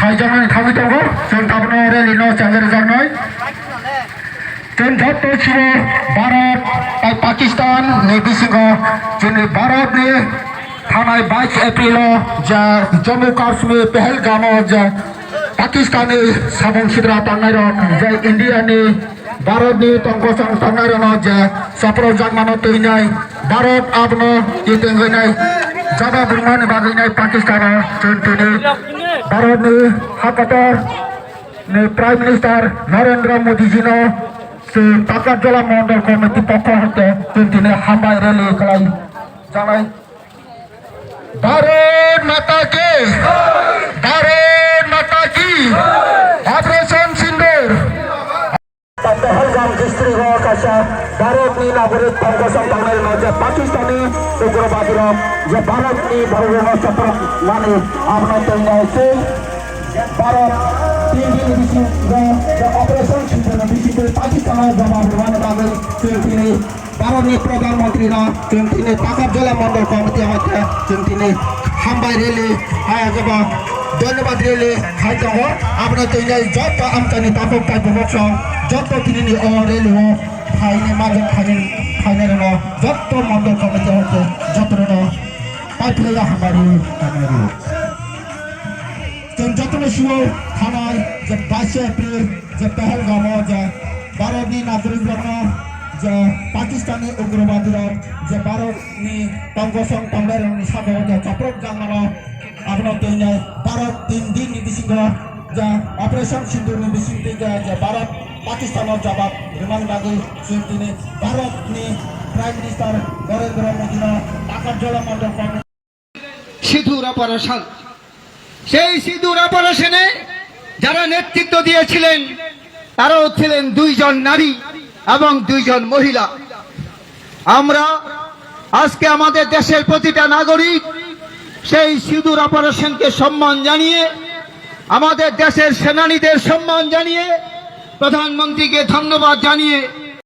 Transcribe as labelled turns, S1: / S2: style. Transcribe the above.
S1: 사회자는 가기도고 전타분의 리노 장르장의 전탑도 치고 바랍 তাই পাকিস্তান নির্দেশিক যিনি ভারত নিয়ে থানায় বাইশ এপ্রিল যা জম্মু কাশ্মীর পেহেলগাম যা পাকিস্তানি সাবন সিদ্রা টাঙ্গাইর যা ইন্ডিয়ানি ভারতনি তঙ্কসং টাঙ্গাইর যা সফর জাগমানো তৈনাই ভারত আপনো ইতেঙ্গনাই জাদা বুরমান বাগিনাই পাকিস্তান চন্তুনি भारतनि हाकटर नि प्राइम मिनिस्टार नरेन्द्र मोदीजिनो जों पाकाजला मण्डल कमिटि पक्ष हते जों दिनै हामबाय रेलि खालाय जानाय भारत माता की भारत माता की ऑपरेशन सिंदूर पहलगाम डिस्ट्रिक्टआव कासा भारतनि नागरिक तंगसं थांनाय उनाव जे पाकिस्तानी उग्रवादीराव जे भारतनि भौगोलिक सफर माने आपनो तैनायसै भारत तीन दिन बिसिङाव जे अपारेसन सिन्दुर बिसिङै पाकिस्तानाव जमा हरबानो बागै जों दिनै भारतनि प्रधानमन्त्रीनो जों दिनै पाकाजला मण्डल कमिटि हते जों दिनै हामबाय रेलि हाया जबा ধন্যবাদ রেলে খাইতে হো আমরা তো এই যত আমচানি তাপক তাই বক্স যত তিনি ও রেলে ও ফাইনে মাঝে ফাইনের ফাইনের ন, যত মন্ডল কমিটি হচ্ছে যত ন পাইফুলা হামারি হামারি। যতন শিব থানায় যে বাইশে এপ্রিল, যে পেহেলগাম, যে বারো দিন নাগরিক যে পাকিস্তানি উগ্রবাদীর, যে ভারতনি টঙ্গসং সাধারণ চক্রক চক্রজ্ঞান আপনার তিন ভারত তিন দিন নীতি সিংহ যা অপারেশন সিন্ধু মিশনটি যা ভারত পাকিস্তানের জবাব। বিমান লাগু সিন্ধুনে ভারত নিয়ে প্রাইম মিনিস্টার নরেন্দ্র মোদী টাকার জলমণ্ডল
S2: সিঁদুর অপারেশন। সেই সিঁদুর অপারেশনে যারা নেতৃত্ব দিয়েছিলেন, তারাও ছিলেন দুইজন নারী এবং দুইজন মহিলা। আমরা আজকে আমাদের দেশের প্রতিটা নাগরিক সেই সিঁদুর অপারেশনকে সম্মান জানিয়ে আমাদের দেশের সেনানীদের সম্মান জানিয়ে প্রধানমন্ত্রীকে ধন্যবাদ জানিয়ে